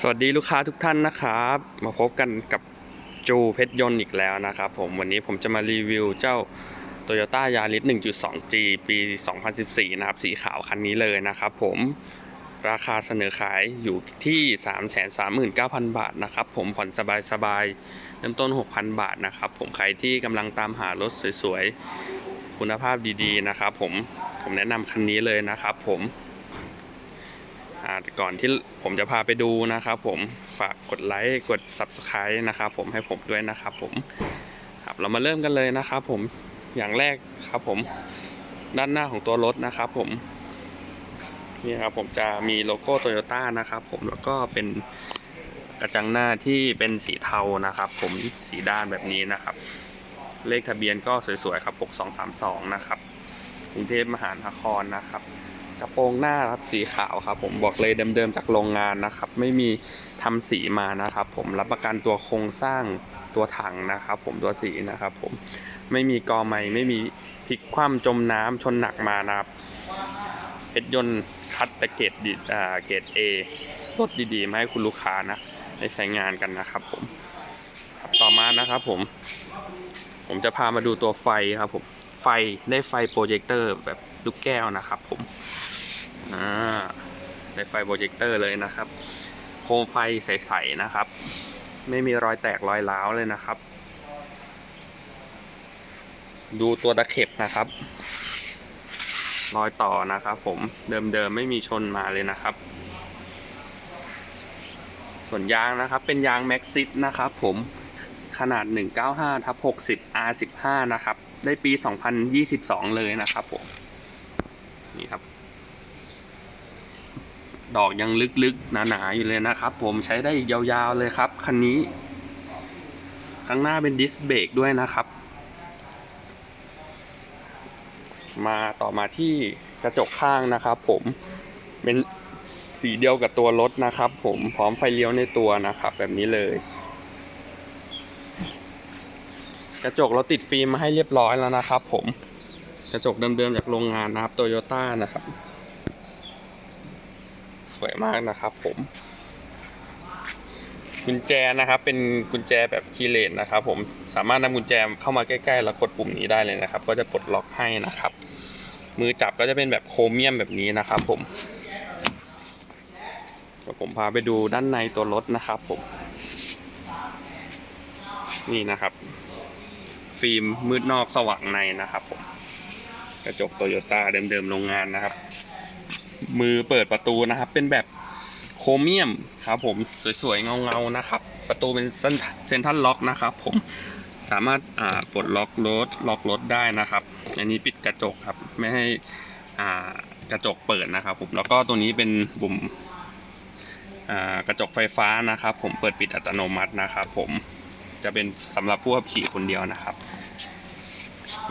สวัสดีลูกค้าทุกท่านนะครับ มาพบกันกับจูเพชรยนต์อีกแล้วนะครับผมวันนี้ผมจะมารีวิวเจ้า Toyota Yaris 1.2G ปี 2014 นะครับ สีขาวคันนี้เลยนะครับผมราคาเสนอขายอยู่ที่ 339,000 บาทนะครับผมผ่อนสบายๆเริ่มต้น 6,000 บาทนะครับผมใครที่กำลังตามหารถสวยๆ คุณภาพดีๆนะครับผมผมแนะนำคันนี้เลยนะครับผม ก่อนที่ผมจะพาไปดูนะครับผมฝากกดไลค์กด Subscribe นะครับผมให้ผมด้วยนะครับผมครับเรามาเริ่มกันเลยนะครับผมอย่างแรกครับผมด้านหน้าของตัวรถนะครับผมนี่ครับผมจะมีโลโก้โตโยต้านะครับผมแล้วก็เป็นกระจังหน้าที่เป็นสีเทานะครับ ผมสีด้านแบบนี้นะครับ เลขทะเบียนก็สวยๆครับ 6232 นะครับกรุงเทพมหานครนะครับ กระโปรงหน้าครับสีขาวครับ ผมบอกเลยเดิมๆจากโรงงานนะครับ ไม่มีทำสีมานะครับ ผมรับประกันตัวโครงสร้างตัวถังนะครับ ผมตัวสีนะครับ ผมไม่มีกอไม้ไม่มีพลิกคว่ำจมน้ำชนหนักมานะครับเพชรยนต์คัดแต่เกรดดีอ่าเกรดเอรถดีๆมาให้คุณลูกค้านะได้ใช้งานกันนะครับ ผมต่อมานะครับ ผม ผมจะพามาดูตัวไฟครับ ผมไฟได้ไฟโปรเจคเตอร์แบบลูกแก้วนะครับ ผม อ่าได้ไฟโปรเจคเตอร์เลยนะครับ โคมไฟใสๆนะครับ ไม่มีรอยแตกรอยร้าวเลยนะครับ ดูตัวตะเข็บนะครับ รอยต่อนะครับ ผมเดิมๆไม่มีชนมาเลยนะครับ ส่วนยางนะครับ เป็นยางแม็กซิสนะครับ ผมขนาด 195ทับ60 R15 นะครับ ได้ปี 2022 เลยนะครับผม นี่ครับ ดอกยังลึกๆ หนาๆ อยู่เลยนะครับ ผมใช้ได้อีกยาวๆเลยครับ คันนี้ ข้างหน้าเป็นดิสเบรกด้วยนะครับ มาต่อมาที่กระจกข้างนะครับ ผมเป็นสีเดียวกับตัวรถนะครับ ผมพร้อมไฟเลี้ยวในตัวนะครับ แบบนี้เลย กระจกเราติดฟิล์มมาให้เรียบร้อยแล้วนะครับ ผมกระจกเดิมๆจากโรงงานนะครับโตโยต้านะครับ วยมากนะครับผม กุญแจนะครับ เป็นกุญแจแบบคีเลนนะครับ ผมสามารถนำกุญแจเข้ามาใกล้ๆแล้วกดปุ่มนี้ได้เลยนะครับ ก็จะปลดล็อกให้นะครับ มือจับก็จะเป็นแบบโครเมียมแบบนี้นะครับ ผมเดี๋ยวผมพาไปดูด้านในตัวรถนะครับ ผม นี่นะครับ ฟิล์มมืดนอกสว่างในนะครับ ผมกระจกโตโยต้าเดิมๆโรงงานนะครับ มือเปิดประตูนะครับ เป็นแบบโครเมียมครับผมสวยๆเงาๆนะครับ ประตูเป็นเซนทัลล็อกนะครับผมสามารถอ่าปลดล็อกรถล็อกรถได้นะครับ อันนี้ปิดกระจกครับ ไม่ให้อ่ากระจกเปิดนะครับ ผมแล้วก็ตัวนี้เป็นปุ่มอ่ากระจกไฟฟ้านะครับ ผมเปิดปิดอัตโนมัตินะครับ ผมจะเป็นสำหรับผู้ขับขี่คนเดียวนะครับ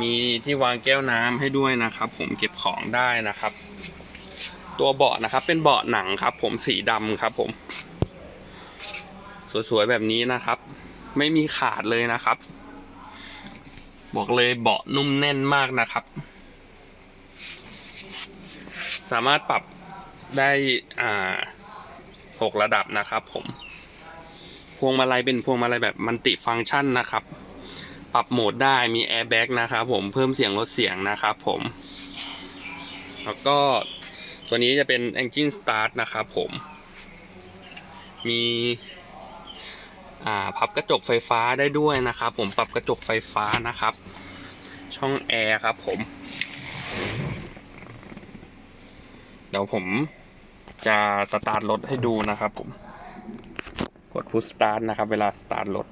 มีที่วางแก้วน้ำให้ด้วยนะครับ ผมเก็บของได้นะครับ ตัวเบาะนะครับ เป็นเบาะหนังครับ ผมสีดำครับผม สวยๆแบบนี้นะครับ ไม่มีขาดเลยนะครับ บอกเลยเบาะนุ่มแน่นมากนะครับ สามารถปรับได้อ่าหกระดับนะครับผม พวงมาลัยเป็นพวงมาลัยแบบมันติฟังก์ชันนะครับ ปรับโหมดได้มีแอร์แบ็กนะครับผมเพิ่มเสียงลดเสียงนะครับผม แล้วก็ ตัวนี้จะเป็น Engine Start นะครับผม มีอ่าพับกระจกไฟฟ้าได้ด้วยนะครับ ผมปรับกระจกไฟฟ้านะครับ ช่องแอร์ครับผม เดี๋ยวผมจะสตาร์ทรถให้ดูนะครับผม กดพุชสตาร์ทนะครับ เวลาสตาร์ทรถ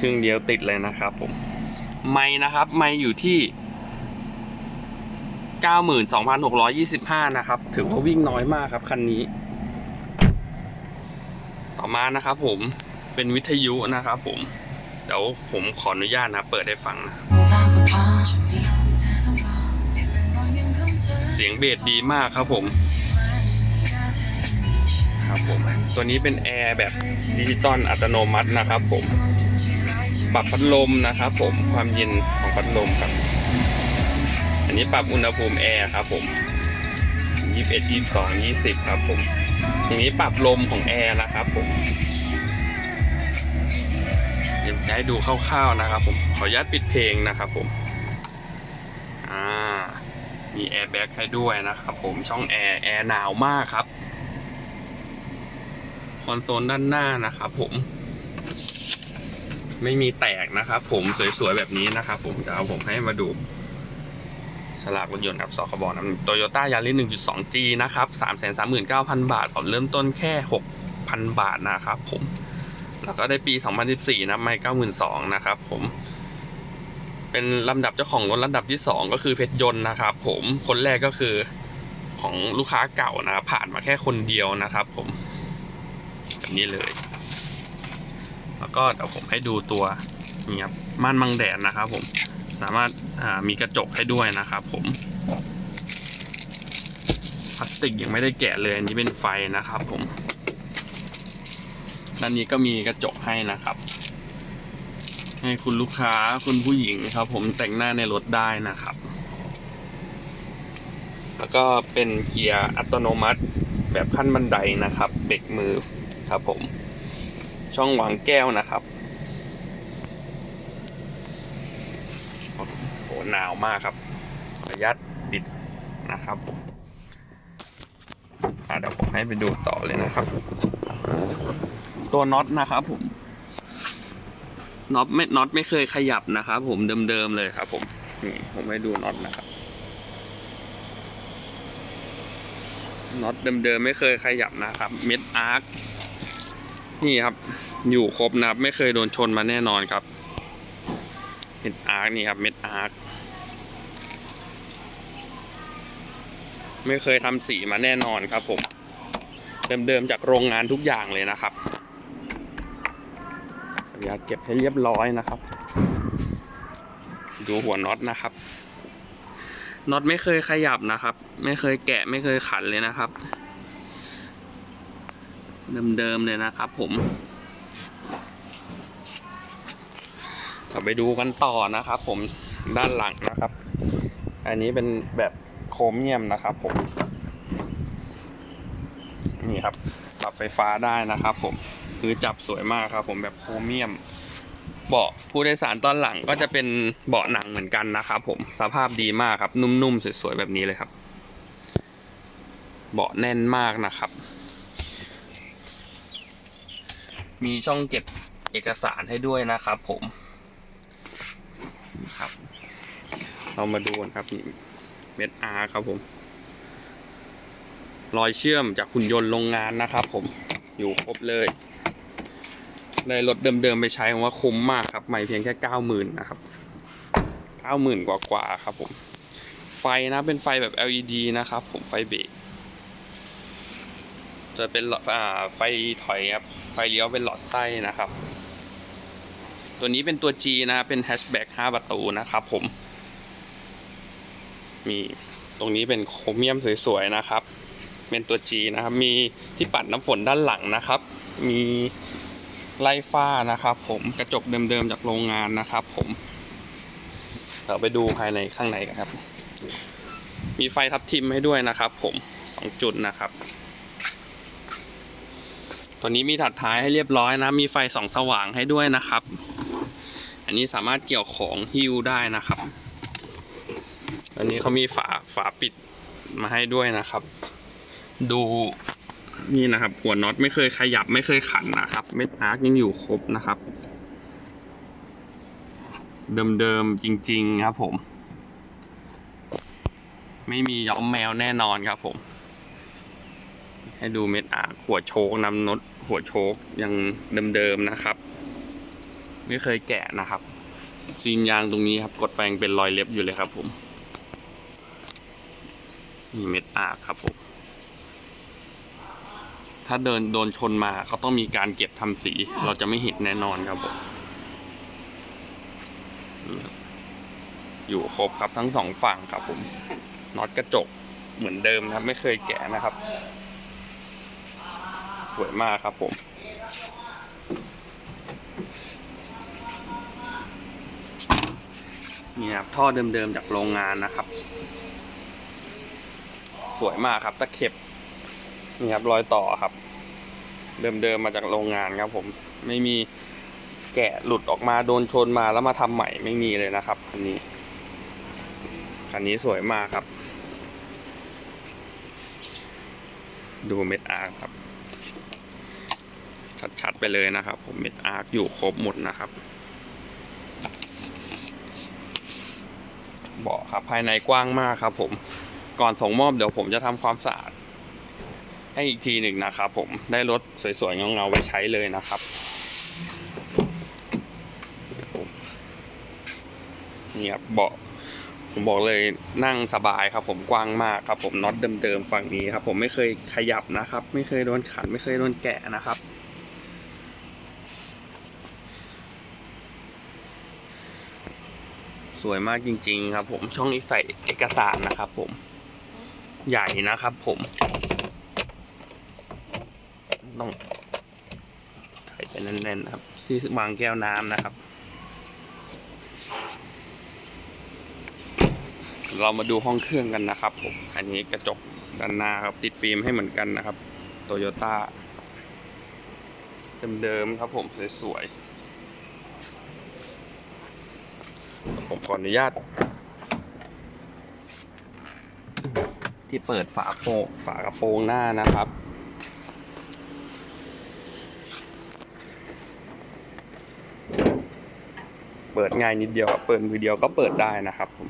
ซึ่งเดียวติดเลยนะครับผม ไม่นะครับ ไม่อยู่ที่ 92,625 นะครับ ถือว่าวิ่งน้อยมากครับคันนี้ ต่อมานะครับผมเป็นวิทยุนะครับผม เดี๋ยวผมขออนุญาตนะ เปิดให้ฟังนะ เสียงเบสดีมากครับผม ครับผม ตัวนี้เป็นแอร์แบบดิจิตอลอัตโนมัตินะครับผม ปรับพัดลมนะครับผม ความเย็นของพัดลมครับ นนี้ปรับอุณหภูมิแอร์ครับผมยี่สิบเอ็ดยี่สิบสองยี่สิบครับผมทีนี้ปรับลมของแอร์นะครับผมเดี๋ยวจะให้ดูคร่าวๆนะครับ ผม ขออนุญาตปิดเพลงนะครับ ผม อ่า มีแอร์แบ็กให้ด้วยนะครับ ผม ช่องแอร์แอร์หนาวมากครับ คอนโซลด้านหน้านะครับ ผม ไม่มีแตกนะครับ ผม สวยๆแบบนี้นะครับ ผมจะเอาผมให้มาดู ฉลากรถยนต์ครับสคบนะโตโยต้ายาริส 1.2G นะครับ339,000บาทผ่อนเริ่มต้นแค่6,000บาทนะครับผม แล้วก็ได้ปี2014นะไม่92นะครับผม เป็นลำดับเจ้าของรถลำดับที่2ก็คือเพชรยนต์นะครับผมคนแรกก็คือของลูกค้าเก่านะครับผ่านมาแค่คนเดียวนะครับผมแบบนี้เลย แล้วก็เดี๋ยวผมให้ดูตัวนี่ครับม่านบังแดดนะครับผม สามารถามีกระจกให้ด้วยนะครับผมพลาสติกยังไม่ได้แกะเลยอันนี้เป็นไฟนะครับผมด้านนี้ก็มีกระจกให้นะครับ ให้คุณลูกค้าคุณผู้หญิงครับ ผมแต่งหน้าในรถได้นะครับ แล้วก็เป็นเกียร์อัตโนมัติแบบขั้นบันไดนะครับเบรกมือครับผม ช่องวางแก้วนะครับ โอ้โหนาวมากครับขออนุญาตปิดนะครับผมเดี๋ยวผมให้ไปดูต่อเลยนะครับ ตัวน็อตนะครับผมน็อตไม่น็อตไม่เคยขยับนะครับผมเดิมๆเลยครับ ผมนี่ผมให้ดูน็อตนะครับน็อตเดิมๆไม่เคยขยับนะครับ เม็ดอาร์คนี่ครับ อยู่ครบนะครับ ไม่เคยโดนชนมาแน่นอนครับ เม็ดอาร์คนี่ครับ เม็ดอาร์ค ไม่เคยทำสีมาแน่นอนครับผม เดิมๆจากโรงงานทุกอย่างเลยนะครับขออนุญาตเก็บให้เรียบร้อยนะครับ ดูหัวน็อตนะครับน็อตไม่เคยขยับนะครับ ไม่เคยแกะไม่เคยขันเลยนะครับ เดิมๆเลยนะครับผมเราไปดูกันต่อนะครับ ผมด้านหลังนะครับ อันนี้เป็นแบบ โครเมียมนะครับผมนี่ครับปรับไฟฟ้าได้นะครับ ผมคือจับสวยมากครับ ผมแบบโครเมียม เบาะผู้โดยสารตอนหลังก็จะเป็นเบาะหนังเหมือนกันนะครับ ผมสภาพดีมากครับ นุ่มๆสวยๆแบบนี้เลยครับ เบาะแน่นมากนะครับ มีช่องเก็บเอกสารให้ด้วยนะครับ ผมครับ เรามาดูกันครับนี่ เม็ดอาร์ครับผม รอยเชื่อมจากหุ่นยนต์โรงงานนะครับผมอยู่ครบเลยได้รถเดิมๆไปใช้ผมว่าคุ้มมากครับ ไม่เพียงแค่เก้าหมื่นนะครับเก้าหมื่นกว่าๆครับผม ไฟนะเป็นไฟแบบ LED นะครับ ผมไฟเบรกจะเป็นหลอดไฟถอยครับ ไฟเลี้ยวเป็นหลอดไส้นะครับ ตัวนี้เป็นตัว G นะเป็นแฮชแบ็ก5ประตูนะครับผม มีตรงนี้เป็นโครเมียมสวยๆนะครับ เป็นตัว G นะครับ มีที่ปัดน้ำฝนด้านหลังนะครับ มีไล่ฝ้านะครับผมกระจกเดิมๆจากโรงงานนะครับ ผมเราไปดูภายในข้างในกันครับ มีไฟทับทิมให้ด้วยนะครับ ผมสองจุดนะครับ ตัวนี้มีถัดท้ายให้เรียบร้อยนะ มีไฟสองสว่างให้ด้วยนะครับ อันนี้สามารถเกี่ยวของฮิ้วได้นะครับ อันนี้เขามีฝาฝาปิดมาให้ด้วยนะครับ ดูนี่นะครับ หัวน็อตไม่เคยขยับไม่เคยขันนะครับ เม็ดอาร์คยังอยู่ครบนะครับ เดิมๆจริง ๆ ครับผม ไม่มีย้อมแมวแน่นอนครับผม ให้ดูเม็ดอาร์คหัวโชกนำน็อตหัวโชกยังเดิมๆนะครับ ไม่เคยแกะนะครับซีนยางตรงนี้ครับ กดไปยังเป็นรอยเล็บอยู่เลยครับผม มีเม็ดอาร์ครับผมถ้าเดินโดนชนมาเขาต้องมีการเก็บทำสี เราจะไม่เห็นแน่นอนครับผมอยู่ครบครับทั้งสองฝั่งครับผมน็อตกระจกเหมือนเดิมครับ ไม่เคยแกะนะครับ สวยมากครับผมนี่ครับท่อเดิมๆจากโรงงานนะครับ สวยมากครับ ตะเข็บนี่ครับรอยต่อครับ เดิมๆมาจากโรงงานครับ ผมไม่มีแกะหลุดออกมาโดนชนมาแล้วมาทำใหม่ไม่มีเลยนะครับคันนี้คันนี้สวยมากครับ ดูเม็ดอาร์คครับ ชัดๆไปเลยนะครับ ผมเม็ดอาร์คอยู่ครบหมดนะครับเบาะครับภายในกว้างมากครับผม ก่อนส่งมอบเดี๋ยวผมจะทำความสะอาด ให้อีกทีหนึ่งนะครับผมได้รถสวยๆเงาๆไว้ใช้เลยนะครับ นี่ครับเบาะผมบอกเลยนั่งสบายครับ ผมกว้างมากครับ ผมน็อตเดิมๆฝั่งนี้ครับ ผมไม่เคยขยับนะครับ ไม่เคยโดนขัน ไม่เคยโดนแกะนะครับสวยมากจริงๆครับผมช่องนี้ใส่เอกสารนะครับผม ใหญ่นะครับผมต้องใส่ไปแน่นๆนะครับ ที่วางแก้วน้ำนะครับ เรามาดูห้องเครื่องกันนะครับผม อันนี้กระจกด้านหน้าครับ ติดฟิล์มให้เหมือนกันนะครับโตโยต้าเดิมๆครับผมสวยๆผมขออนุญาต ที่เปิดฝาโปงฝากระโปรงหน้านะครับ เปิดง่ายนิดเดียวเปิดมือเดียวก็เปิดได้นะครับผม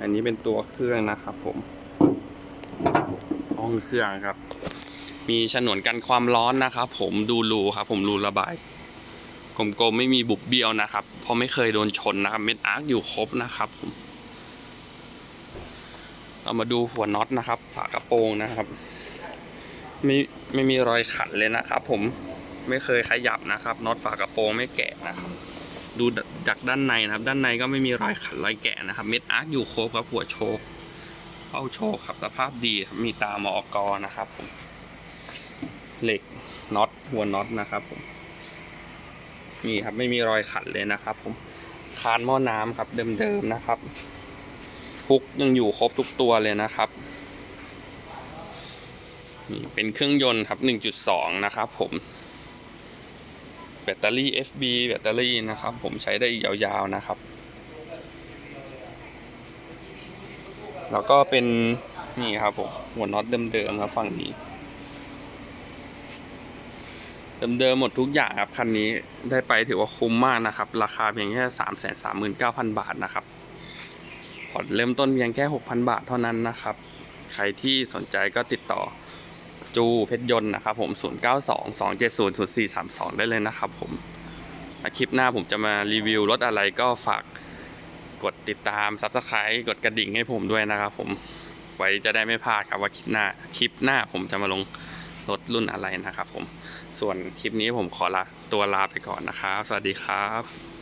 อันนี้เป็นตัวเครื่องนะครับผมห้องเครื่องครับ มีฉนวนกันความร้อนนะครับ ผมดูรูครับ ผมรูระบายกลมๆไม่มีบุบเบี้ยวนะครับ เพราะไม่เคยโดนชนนะครับ เม็ดอาร์คอยู่ครบนะครับผม เรามาดูหัวน็อตนะครับ ฝากระโปรงนะครับ ไม่ไม่มีรอยขัดเลยนะครับ ผมไม่เคยขยับนะครับน็อตฝากระโปรงไม่แกะนะครับ ดูจากด้านในนะครับ ด้านในก็ไม่มีรอยขัดรอยแกะนะครับ เม็ดอาร์คอยู่ครบครับหัวโชคเป้าโชคครับสภาพดีมีตามอกนะครับ ผม เหล็กน็อตหัวน็อตนะครับผมนี่ครับไม่มีรอยขัดเลยนะครับ ผมคานหม้อน้ำครับเดิมๆนะครับ พุกยังอยู่ครบทุกตัวเลยนะครับนี่เป็นเครื่องยนต์ครับ 1.2 นะครับผมแบตเตอรี่ FB แบตเตอรี่นะครับ ผมใช้ได้อีกยาวๆนะครับ แล้วก็เป็นนี่ครับผมหัวน็อตเดิมๆครับฝั่งนี้เดิมๆหมดทุกอย่างครับ คันนี้ได้ไปถือว่าคุ้มมากนะครับ ราคาเพียงแค่สามแสนสามหมื่นเก้าพันบาทนะครับ ผ่อนเริ่มต้นเพียงแค่หกพันบาทเท่านั้นนะครับ ใครที่สนใจก็ติดต่อจูเพชรยนต์นะครับผม 0 9 2 2 7 0 0 4 3 2 ได้เลยนะครับผมและคลิปหน้าผมจะมารีวิวรถอะไรก็ฝากกดติดตาม Subscribe กดกระดิ่งให้ผมด้วยนะครับผมไว้จะได้ไม่พลาดครับว่าคลิปหน้าคลิปหน้าผมจะมาลงรถรุ่นอะไรนะครับผม ส่วนคลิปนี้ผมขอลาตัวลาไปก่อนนะครับ สวัสดีครับ